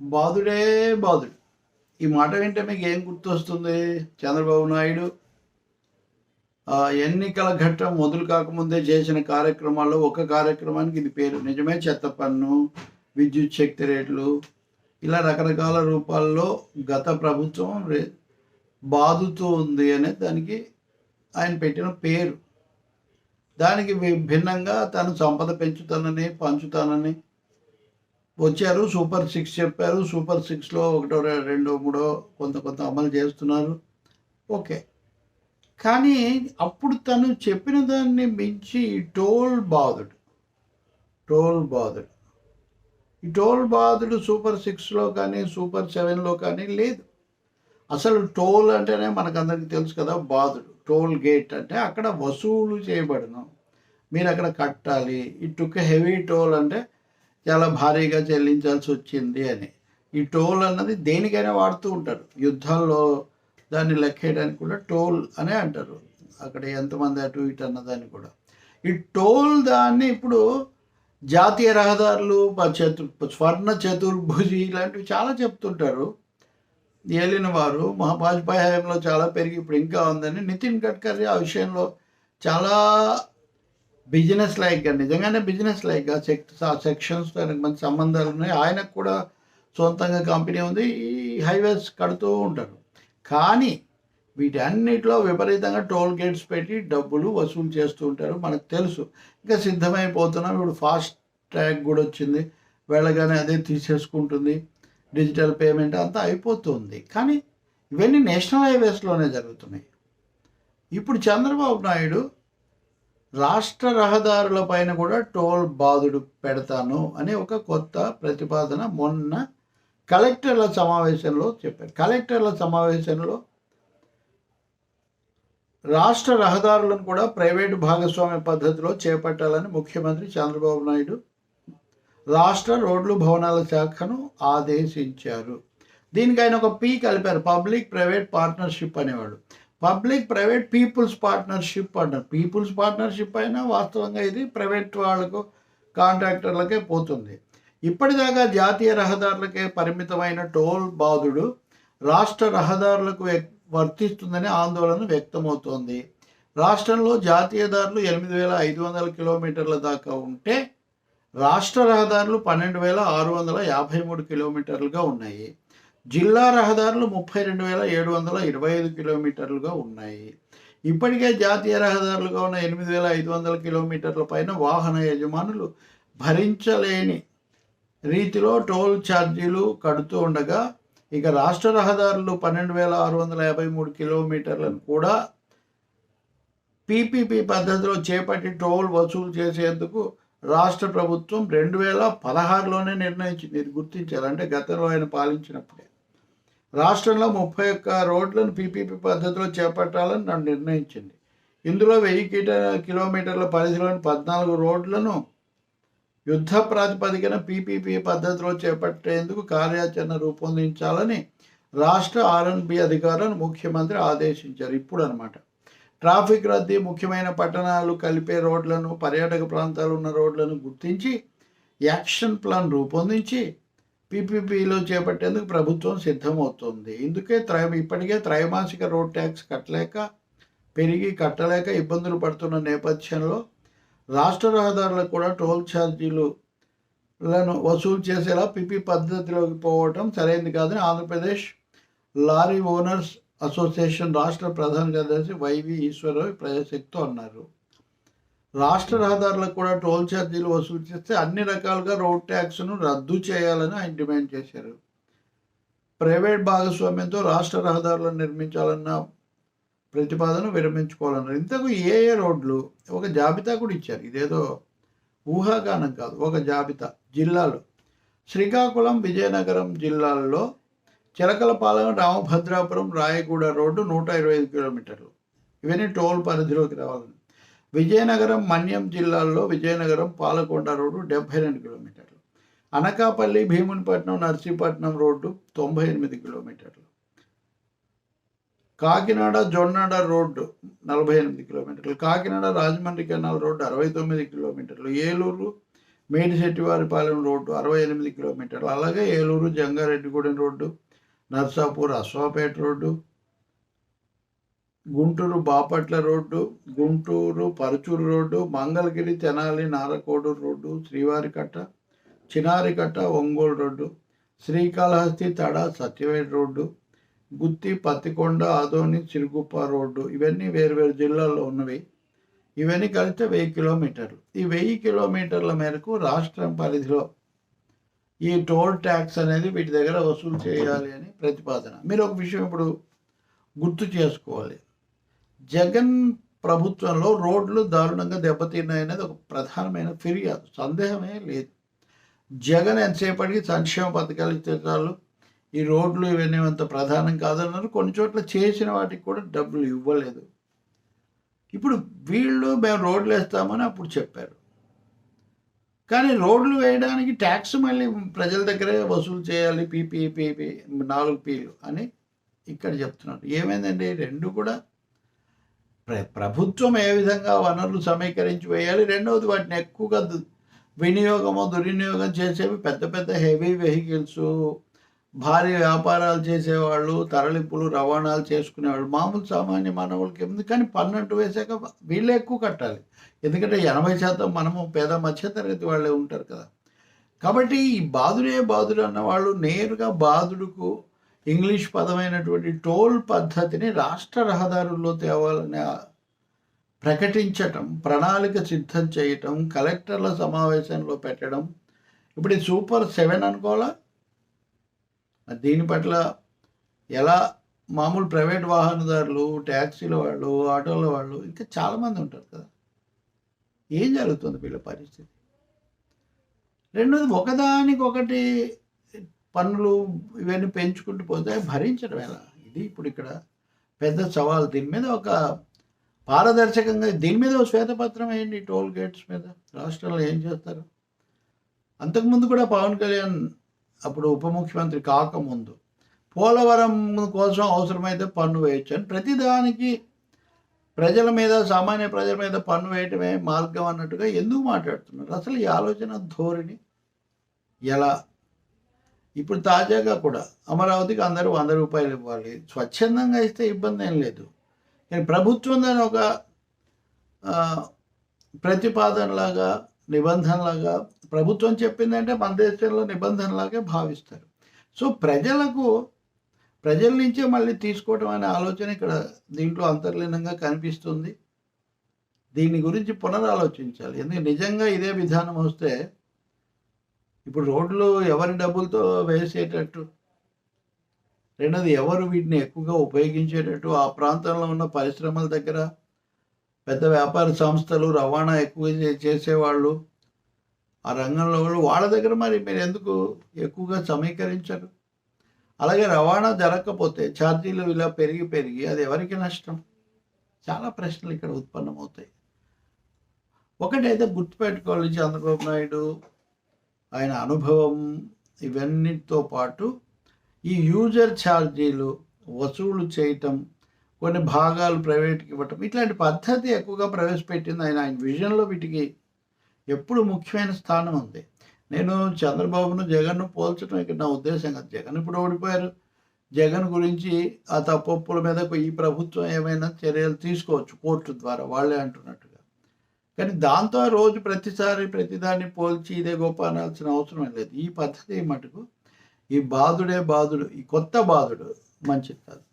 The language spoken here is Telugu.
బాధుడే బాధుడు ఈ మాట వింటే మీకు ఏం గుర్తొస్తుంది? చంద్రబాబు నాయుడు ఎన్నికల ఘట్టం మొదలు కాకముందే చేసిన కార్యక్రమాల్లో ఒక కార్యక్రమానికి ఇది పేరు. నిజమే చెత్త పన్ను విద్యుత్ శక్తి రేట్లు ఇలా రకరకాల రూపాల్లో గత ప్రభుత్వం రే- ఉంది అనే దానికి ఆయన పెట్టిన పేరు. దానికి వి- భిన్నంగా తను సంపద పెంచుతానని పంచుతానని వచ్చారు సూపర్ సిక్స్ చెప్పారు సూపర్ సిక్స్లో ఒకటో రెండో మూడో కొంత కొంత అమలు చేస్తున్నారు. ఓకే. కానీ అప్పుడు తను చెప్పిన దాన్ని మించి ఈ టోల్ బాధుడు టోల్ బాధుడు ఈ టోల్ బాధుడు సూపర్ సిక్స్లో కానీ సూపర్ సెవెన్లో కానీ లేదు. అసలు టోల్ అంటేనే మనకందరికీ తెలుసు కదా బాధుడు టోల్ గేట్ అంటే అక్కడ వసూలు చేయబడను. మీరు అక్కడ కట్టాలి ఈ టుక్ హెవీ టోల్ అంటే చాలా భారీగా చెల్లించాల్సి వచ్చింది అని. ఈ టోల్ అన్నది దేనికైనా వాడుతూ ఉంటారు. యుద్ధాల్లో దాన్ని లెక్కేయడానికి కూడా టోల్ అనే అంటారు. అక్కడ ఎంతమంది అటు ఇటు అన్నదాన్ని కూడా. ఈ టోల్ దాన్ని ఇప్పుడు జాతీయ రహదారులు చతు స్వర్ణ చతుర్భుజి ఇలాంటివి చాలా చెప్తుంటారు. ఏలిన వారు మా వాజ్పేయి హయాంలో చాలా పెరిగి ఇప్పుడు ఇంకా ఉందని నితిన్ గడ్కరీ ఆ విషయంలో చాలా బిజినెస్ లైక్గా నిజంగానే బిజినెస్ లైక్గా సెక్ ఆ సెక్షన్స్ దానికి మంచి సంబంధాలు ఉన్నాయి. ఆయనకు కూడా సొంతంగా కంపెనీ ఉంది. ఈ హైవేస్ కడుతూ ఉంటారు. కానీ వీటన్నిటిలో విపరీతంగా టోల్ గేట్స్ పెట్టి డబ్బులు వసూలు చేస్తూ ఉంటారు. మనకు తెలుసు. ఇంకా సిద్ధమైపోతున్నాం. ఇప్పుడు ఫాస్ట్ ట్రాక్ కూడా వచ్చింది. వెళ్ళగానే అదే తీసేసుకుంటుంది. డిజిటల్ పేమెంట్ అంతా అయిపోతుంది. కానీ ఇవన్నీ నేషనల్ హైవేస్లోనే జరుగుతున్నాయి. ఇప్పుడు చంద్రబాబు నాయుడు రాష్ట్ర రహదారుల పైన కూడా టోల్ బాధుడు పెడతాను అనే ఒక కొత్త ప్రతిపాదన మొన్న కలెక్టర్ల సమావేశంలో చెప్పారు. కలెక్టర్ల సమావేశంలో రాష్ట్ర రహదారులను కూడా ప్రైవేటు భాగస్వామ్య పద్ధతిలో చేపట్టాలని ముఖ్యమంత్రి చంద్రబాబు నాయుడు రాష్ట్ర రోడ్లు భవనాల శాఖను ఆదేశించారు. దీనికి ఆయన ఒక పీ కలిపారు పబ్లిక్ ప్రైవేట్ పార్ట్నర్షిప్ అనేవాడు. పబ్లిక్ ప్రైవేట్ పీపుల్స్ పార్ట్నర్షిప్ అంటారు పీపుల్స్ పార్ట్నర్షిప్ అయినా వాస్తవంగా ఇది ప్రైవేట్ వాళ్ళకు కాంట్రాక్టర్లకే పోతుంది. ఇప్పటిదాకా జాతీయ రహదారులకే పరిమితమైన టోల్ బాధుడు రాష్ట్ర రహదారులకు వర్తిస్తుందని ఆందోళన వ్యక్తమవుతోంది. రాష్ట్రంలో జాతీయ దారులు ఎనిమిది వేల ఐదు వందల కిలోమీటర్ల దాకా ఉంటే రాష్ట్ర రహదారులు పన్నెండు వేల ఆరు వందల యాభై మూడు కిలోమీటర్లుగా ఉన్నాయి. జిల్లా రహదారులు ముప్పై రెండు వేల ఏడు వందల ఇరవై ఐదు కిలోమీటర్లుగా ఉన్నాయి. ఇప్పటికే జాతీయ రహదారులుగా ఉన్న ఎనిమిది వేల ఐదు వందల కిలోమీటర్ల పైన వాహన యజమానులు భరించలేని రీతిలో టోల్ ఛార్జీలు కడుతూ ఉండగా ఇక రాష్ట్ర రహదారులు పన్నెండు వేల ఆరు వందల యాభై మూడు కిలోమీటర్లను కూడా పీపీపీ పద్ధతిలో చేపట్టి టోల్ వసూలు చేసేందుకు రాష్ట్ర ప్రభుత్వం రెండు వేల పదహారులోనే నిర్ణయించింది. ఇది గుర్తించాలంటే గతంలో ఆయన పాలించినప్పుడే. రాష్ట్రంలో ముప్పై ఒక్క రోడ్లను పీపీపీ పద్ధతిలో చేపట్టాలని నన్ను నిర్ణయించింది. ఇందులో వెయ్యి కిట కిలోమీటర్ల పరిధిలోని పద్నాలుగు రోడ్లను యుద్ధ ప్రాతిపదికన పీపీపీ పద్ధతిలో చేపట్టేందుకు కార్యాచరణ రూపొందించాలని రాష్ట్ర ఆర్ఎన్బి అధికారులను ముఖ్యమంత్రి ఆదేశించారు. ఇప్పుడు అనమాట ట్రాఫిక్ రద్దీ ముఖ్యమైన పట్టణాలు కలిపే రోడ్లను పర్యాటక ప్రాంతాలు ఉన్న రోడ్లను గుర్తించి యాక్షన్ ప్లాన్ రూపొందించి పీపీపీలో చేపట్టేందుకు ప్రభుత్వం సిద్ధమవుతుంది. ఇందుకే త్రై ఇప్పటికే త్రైమాసిక రోడ్ ట్యాక్స్ కట్టలేక పెరిగి కట్టలేక ఇబ్బందులు పడుతున్న నేపథ్యంలో రాష్ట్ర రహదారులకు కూడా టోల్ ఛార్జీలను వసూలు చేసేలా పిపి పద్ధతిలోకి పోవటం సరైనది కాదని ఆంధ్రప్రదేశ్ లారీ ఓనర్స్ అసోసియేషన్ రాష్ట్ర ప్రధాన కార్యదర్శి వైవి ఈశ్వరరావు ప్రజాశక్తితో అన్నారు. రాష్ట్ర రహదారులకు కూడా టోల్ ఛార్జీలు వసూలు చేస్తే అన్ని రకాలుగా రోడ్ ట్యాక్స్ను రద్దు చేయాలని ఆయన డిమాండ్ చేశారు. ప్రైవేట్ భాగస్వామ్యంతో రాష్ట్ర రహదారులను నిర్మించాలన్న ప్రతిపాదన విరమించుకోవాలన్నారు. ఇంతకు ఏ ఏ రోడ్లు ఒక జాబితా కూడా ఇచ్చారు. ఇదేదో ఊహాగానం కాదు ఒక జాబితా. జిల్లాలు. శ్రీకాకుళం విజయనగరం జిల్లాల్లో చిలకలపాలెం రామభద్రాపురం రాయగూడ రోడ్డు నూట ఇరవై ఐదు కిలోమీటర్లు. ఇవన్నీ టోల్ పరిధిలోకి రావాలని. విజయనగరం మన్యం జిల్లాల్లో విజయనగరం పాలకొండ రోడ్డు డెబ్బై రెండు కిలోమీటర్లు. అనకాపల్లి భీమునిపట్నం నర్సీపట్నం రోడ్డు తొంభై ఎనిమిది కిలోమీటర్లు. కాకినాడ జొన్నడ రోడ్డు నలభై ఎనిమిది కిలోమీటర్లు. కాకినాడ రాజమండ్రి కెనాల్ రోడ్డు అరవై తొమ్మిది కిలోమీటర్లు. ఏలూరు మేడిశెట్టివారిపాలెం రోడ్డు అరవై ఎనిమిది కిలోమీటర్లు. అలాగే Eluru Jangareddygudem road Narsapur Ashwapeta road Guntur Bapatla road Guntur Paruchuru road Mangalagiri Tenali Narakoduru road Srivarikatta Chinarikatta Ongole road Srikalahasti Tada Satyavedu road Gutti Pattikonda Adoni Chiruguppa road ఇవన్నీ వేరువేరు జిల్లాల్లో ఉన్నవి. ఇవన్నీ కలిస్తే వెయ్యి కిలోమీటర్లు. ఈ వెయ్యి కిలోమీటర్ల మేరకు రాష్ట్రం పరిధిలో ఈ టోల్ ట్యాక్స్ అనేది వీటి దగ్గర వసూలు చేయాలి అని ప్రతిపాదన. మీరు ఒక విషయం ఇప్పుడు గుర్తు చేసుకోవాలి. జగన్ ప్రభుత్వంలో రోడ్లు దారుణంగా దెబ్బతిన్నాయి అనేది ఒక ప్రధానమైన ఫిర్యాదు. సందేహమే లేదు. జగన్ ఎంతసేపటికి సంక్షేమ పథకాలు ఇస్తే ఈ రోడ్లు ఇవన్నీ అంత ప్రధానం కాదన్నారు. కొన్ని చోట్ల చేసిన వాటికి కూడా డబ్బులు ఇవ్వలేదు. ఇప్పుడు వీళ్ళు మేము రోడ్లు వేస్తామని అప్పుడు చెప్పారు. కానీ రోడ్లు వేయడానికి ట్యాక్స్ మళ్ళీ ప్రజల దగ్గరే వసూలు చేయాలి. పీపీ పీపీ నాలుగు పీలు అని ఇక్కడ చెప్తున్నారు. ఏమైందండి? రెండు కూడా ప్రభుత్వం ఏ విధంగా వనరులు సమీకరించి వేయాలి? రెండవది వాటిని ఎక్కువగా వినియోగము దుర్వినియోగం చేసేవి పెద్ద పెద్ద హెవీ వెహికల్స్. భారీ వ్యాపారాలు చేసేవాళ్ళు తరలింపులు రవాణాలు చేసుకునేవాళ్ళు. మామూలు సామాన్య మానవులకి ఎందుకు? కానీ పన్నెండు వేసాక వీళ్ళే ఎక్కువ కట్టాలి. ఎందుకంటే ఎనభై శాతం మనము పేద మధ్యతరగతి వాళ్ళే ఉంటారు కదా. కాబట్టి ఈ బాధుడే బాధుడు అన్న వాళ్ళు నేరుగా బాధుడుకు ఇంగ్లీష్ పదమైనటువంటి టోల్ పద్ధతిని రాష్ట్ర రహదారుల్లో తేవాలని ప్రకటించటం ప్రణాళిక సిద్ధం చేయటం కలెక్టర్ల సమావేశంలో పెట్టడం. ఇప్పుడు సూపర్ సెవెన్ అనుకోవాలా? దీని పట్ల ఎలా మామూలు ప్రైవేట్ వాహనదారులు ట్యాక్సీల వాళ్ళు ఆటోల వాళ్ళు ఇంకా చాలామంది ఉంటారు కదా. ఏం జరుగుతుంది వీళ్ళ పరిస్థితి? రెండోది ఒకదానికొకటి పన్నులు ఇవన్నీ పెంచుకుంటూ పోతే భరించడం ఎలా? ఇది ఇప్పుడు ఇక్కడ పెద్ద సవాల్. దీని మీద ఒక పారదర్శకంగా దీని మీద ఒక శ్వేతపత్రం వేయండి టోల్ గేట్స్ మీద. రాష్ట్రంలో ఏం చేస్తారు? అంతకుముందు కూడా పవన్ కళ్యాణ్ అప్పుడు ఉప ముఖ్యమంత్రి కాకముందు పోలవరం కోసం అవసరమైతే పన్ను వేయచ్చు అని ప్రతిదానికి ప్రజల మీద సామాన్య ప్రజల మీద పన్ను వేయటమే మార్గం అన్నట్టుగా ఎందుకు మాట్లాడుతున్నారు? అసలు ఈ ఆలోచన ధోరణి ఎలా ఇప్పుడు తాజాగా కూడా అమరావతికి అందరూ వంద రూపాయలు ఇవ్వాలి. స్వచ్ఛందంగా ఇస్తే ఇబ్బంది ఏం లేదు. కానీ ప్రభుత్వం దాని ఒక ప్రతిపాదనలాగా నిబంధనలాగా ప్రభుత్వం చెప్పిందంటే మన దేశంలో నిబంధనలాగే భావిస్తారు. సో ప్రజలకు ప్రజల నుంచే మళ్ళీ తీసుకోవడం అనే ఆలోచన ఇక్కడ దీంట్లో అంతర్లీనంగా కనిపిస్తుంది. దీని గురించి పునరాలోచించాలి. ఎందుకంటే నిజంగా ఇదే విధానం వస్తే ఇప్పుడు రోడ్లు ఎవరి డబ్బులతో వేసేటట్టు? రెండోది ఎవరు వీటిని ఎక్కువగా ఉపయోగించేటట్టు? ఆ ప్రాంతంలో ఉన్న పరిశ్రమల దగ్గర పెద్ద వ్యాపార సంస్థలు రవాణా ఎక్కువ చేసేవాళ్ళు. ఆ రంగంలో వాళ్ళు వాళ్ళ దగ్గర మరి మీరు ఎందుకు ఎక్కువగా సమీకరించరు? అలాగే రవాణా జరగకపోతే ఛార్జీలు ఇలా పెరిగి పెరిగి అది ఎవరికి నష్టం? చాలా ప్రశ్నలు ఇక్కడ ఉత్పన్నమవుతాయి. ఒకటైతే గుర్తుపెట్టుకోవాలి చంద్రబాబు నాయుడు. ఆయన అనుభవం ఇవన్నిటితో పాటు ఈ యూజర్ ఛార్జీలు వసూలు చేయటం కొన్ని భాగాలు ప్రైవేట్కి ఇవ్వటం ఇట్లాంటి పద్ధతి ఎక్కువగా ప్రవేశపెట్టింది ఆయన. ఆయన విజన్లో వీటికి ఎప్పుడు ముఖ్యమైన స్థానం ఉంది. నేను చంద్రబాబును జగన్ను పోల్చడం ఇక్కడ నా ఉద్దేశం కాదు. జగన్ ఇప్పుడు ఓడిపోయారు. జగన్ గురించి ఆ తప్పొప్పుల మీద ఈ ప్రభుత్వం ఏమైనా చర్యలు తీసుకోవచ్చు కోర్టు ద్వారా వాళ్ళే అంటున్నట్టు కానీ దాంతో రోజు ప్రతిసారి ప్రతిదాన్ని పోల్చి ఇదే గొప్ప అనాల్సిన అవసరం లేదు. ఈ పద్ధతి మటుకు ఈ బాధుడే బాధుడు ఈ కొత్త బాధుడు మంచిది కాదు.